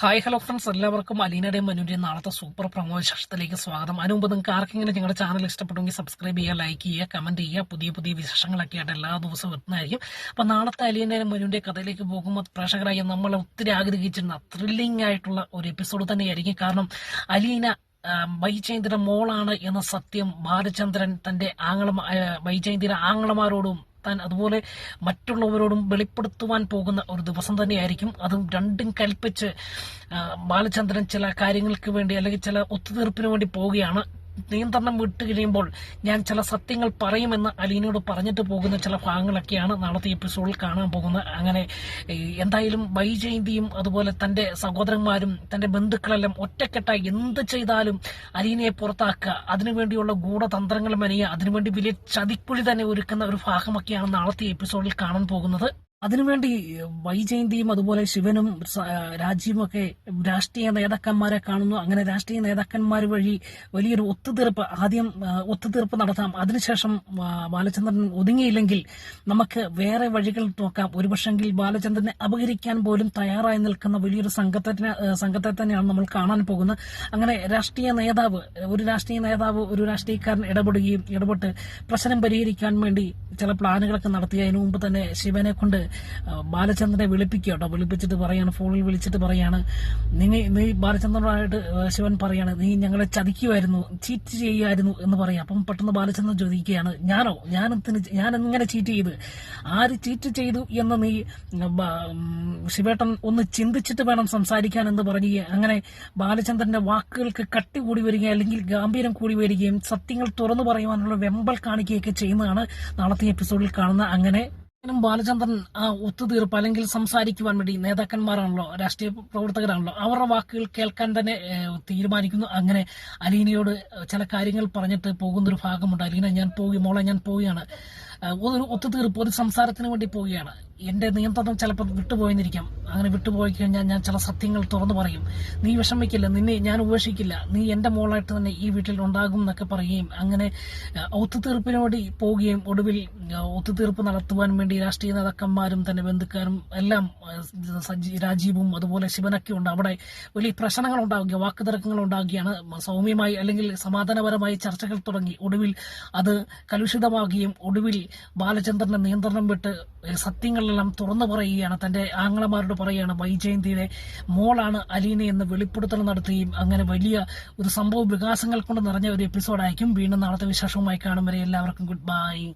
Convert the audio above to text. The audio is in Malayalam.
ഹായ് ഹലോ ഫ്രണ്ട്സ് എല്ലാവർക്കും അലീനയുടെയും മനുവിന്റെയും നാളത്തെ സൂപ്പർ പ്രമോ വിശേഷത്തിലേക്ക് സ്വാഗതം. അതിന് നിങ്ങൾക്ക് ആർക്കെങ്കിലും ഞങ്ങളുടെ ചാനൽ ഇഷ്ടപ്പെടുമെങ്കിൽ സബ്സ്ക്രൈബ് ചെയ്യുക ലൈക്ക് ചെയ്യുക കമന്റ് ചെയ്യുക പുതിയ പുതിയ വിശേഷങ്ങളൊക്കെ ആയിട്ട് എല്ലാ ദിവസവും എത്തുന്നതായിരിക്കും അപ്പോൾ നാളത്തെ അലീനയുടെയും മനുവിന്റെ കഥയിലേക്ക് പോകുമ്പോൾ പ്രേക്ഷകരായി നമ്മൾ ഒത്തിരി ആഗ്രഹിച്ചിരുന്ന ത്രില്ലിംഗ് ആയിട്ടുള്ള ഒരു എപ്പിസോഡ് തന്നെയായിരിക്കും. കാരണം അലീന വൈജയന്തിയുടെ മോളാണ് എന്ന സത്യം ബാലചന്ദ്രൻ തന്റെ ആങ്ങളമാ വൈജയന്തിയുടെ ആംഗളമാരോടും താൻ അതുപോലെ മറ്റുള്ളവരോടും വെളിപ്പെടുത്തുവാൻ പോകുന്ന ഒരു ദിവസം തന്നെയായിരിക്കും. അതും രണ്ടും കൽപ്പിച്ച് ബാലചന്ദ്രൻ ചില കാര്യങ്ങൾക്ക് വേണ്ടി അല്ലെങ്കിൽ ചില ഒത്തുതീർപ്പിന് വേണ്ടി പോവുകയാണ് നിയന്ത്രണം വിട്ടു കഴിയുമ്പോൾ ഞാൻ ചില സത്യങ്ങൾ പറയുമെന്ന് അലീനയോട് പറഞ്ഞിട്ട് പോകുന്ന ചില ഭാഗങ്ങളൊക്കെയാണ് നാളത്തെ എപ്പിസോഡിൽ കാണാൻ പോകുന്നത്. അങ്ങനെ എന്തായാലും വൈജയന്തിയും അതുപോലെ തന്റെ സഹോദരന്മാരും തന്റെ ബന്ധുക്കളെല്ലാം ഒറ്റക്കെട്ടായി എന്ത് ചെയ്താലും അലീനയെ പുറത്താക്കുക അതിനുവേണ്ടിയുള്ള ഗൂഢതന്ത്രങ്ങൾ മെനയുക അതിനുവേണ്ടി വലിയ ചതിക്കുഴി തന്നെ ഒരുക്കുന്ന ഒരു ഭാഗമൊക്കെയാണ് നാളത്തെ എപ്പിസോഡിൽ കാണാൻ പോകുന്നത്. അതിനുവേണ്ടി വൈജയന്തിയും അതുപോലെ ശിവനും രാജീവും ഒക്കെ രാഷ്ട്രീയ നേതാക്കന്മാരെ കാണുന്നു. അങ്ങനെ രാഷ്ട്രീയ നേതാക്കന്മാർ വഴി വലിയൊരു ഒത്തുതീർപ്പ് ആദ്യം ഒത്തുതീർപ്പ് നടത്താം. അതിനുശേഷം ബാലചന്ദ്രൻ ഒതുങ്ങിയില്ലെങ്കിൽ നമുക്ക് വേറെ വഴികൾ നോക്കാം. ഒരുപക്ഷെങ്കിൽ ബാലചന്ദ്രനെ അപഹരിക്കാൻ പോലും തയ്യാറായി നിൽക്കുന്ന വലിയൊരു സംഘത്തെ സംഘത്തെ തന്നെയാണ് നമ്മൾ കാണാൻ പോകുന്നത്. അങ്ങനെ രാഷ്ട്രീയ നേതാവ് ഒരു രാഷ്ട്രീയ നേതാവ് ഒരു രാഷ്ട്രീയക്കാരൻ ഇടപെടുകയും ഇടപെട്ട് പ്രശ്നം പരിഹരിക്കാൻ വേണ്ടി ചില പ്ലാനുകളൊക്കെ നടത്തി അതിനു മുമ്പ് തന്നെ ശിവനെ കൊണ്ട് ബാലചന്ദ്രനെ വിളിപ്പിക്കുക കേട്ടോ. വിളിപ്പിച്ചിട്ട് പറയാണ് ഫോണിൽ വിളിച്ചിട്ട് പറയാണ്. നീ നീ ബാലചന്ദ്രനായിട്ട് ശിവൻ പറയാണ് നീ ഞങ്ങളെ ചതിക്കുമായിരുന്നു ചീറ്റ് ചെയ്യുമായിരുന്നു എന്ന് പറയാം. അപ്പം പെട്ടെന്ന് ബാലചന്ദ്രൻ ചോദിക്കുകയാണ് ഞാനോ? ഞാൻ എന്തിന് ഞാൻ എങ്ങനെ ചീറ്റ് ചെയ്ത്? ആര് ചീറ്റ് ചെയ്തു എന്ന് നീ ശിവേട്ടൻ ഒന്ന് ചിന്തിച്ചിട്ട് വേണം സംസാരിക്കാൻ എന്ന് പറഞ്ഞ് അങ്ങനെ ബാലചന്ദ്രന്റെ വാക്കുകൾക്ക് കട്ടി കൂടി വരികയും അല്ലെങ്കിൽ ഗാംഭീര്യം കൂടി വരികയും സത്യങ്ങൾ തുറന്നു പറയുവാനുള്ള വെമ്പൽ കാണിക്കുകയൊക്കെ ചെയ്യുന്നതാണ് നാളത്തെ എപ്പിസോഡിൽ കാണുന്ന അങ്ങനെ ും ബാലചന്ദ്രൻ ആ ഒത്തുതീർപ്പ് അല്ലെങ്കിൽ സംസാരിക്കുവാൻ വേണ്ടി നേതാക്കന്മാരാണല്ലോ രാഷ്ട്രീയ പ്രവർത്തകരാണല്ലോ അവരുടെ വാക്കുകൾ കേൾക്കാൻ തന്നെ തീരുമാനിക്കുന്നു. അങ്ങനെ അലീനയോട് ചില കാര്യങ്ങൾ പറഞ്ഞിട്ട് പോകുന്നൊരു ഭാഗമുണ്ട്. അലീന ഞാൻ പോയി മോളെ ഞാൻ പോവുകയാണ്. ഒരു ഒത്തുതീർപ്പ് ഒരു സംസാരത്തിന് വേണ്ടി പോവുകയാണ്. എന്റെ നിയന്ത്രണം ചിലപ്പോൾ വിട്ടുപോയെന്നിരിക്കാം. അങ്ങനെ വിട്ടുപോയി കഴിഞ്ഞാൽ ഞാൻ ചില സത്യങ്ങൾ തുറന്നു പറയും. നീ വിഷമിക്കില്ല നിന്നെ ഞാൻ ഉപേക്ഷിക്കില്ല. നീ എന്റെ മോളായിട്ട് തന്നെ ഈ വീട്ടിൽ ഉണ്ടാകും എന്നൊക്കെ പറയുകയും അങ്ങനെ ഒത്തുതീർപ്പിന് വേണ്ടി പോവുകയും ഒടുവിൽ ഒത്തുതീർപ്പ് നടത്തുവാൻ വേണ്ടി രാഷ്ട്രീയ നേതാക്കന്മാരും തന്നെ ബന്ധുക്കാരും എല്ലാം രാജീവും അതുപോലെ ശിവനൊക്കെ ഉണ്ട്. അവിടെ വലിയ പ്രശ്നങ്ങൾ ഉണ്ടാവുക വാക്കുതർക്കങ്ങൾ ഉണ്ടാവുകയാണ്. സൗമ്യമായി അല്ലെങ്കിൽ സമാധാനപരമായി ചർച്ചകൾ തുടങ്ങി. ഒടുവിൽ അത് കലുഷിതമാകുകയും ഒടുവിൽ ബാലചന്ദ്രന്റെ നിയന്ത്രണം വിട്ട് സത്യങ്ങളെല്ലാം തുറന്നു പറയുകയാണ്. തന്റെ ആങ്ങളമാരോട് പറയുകയാണ് വൈജയന്തിയുടെ മോളാണ് അലീന എന്ന് വെളിപ്പെടുത്തൽ നടത്തുകയും അങ്ങനെ വലിയ ഒരു സംഭവ വികാസങ്ങൾ കൊണ്ട് നിറഞ്ഞ ഒരു എപ്പിസോഡായിരിക്കും. വീണ്ടും നാളത്തെ വിശേഷവുമായി കാണും വരെ എല്ലാവർക്കും ഗുഡ് ബൈ.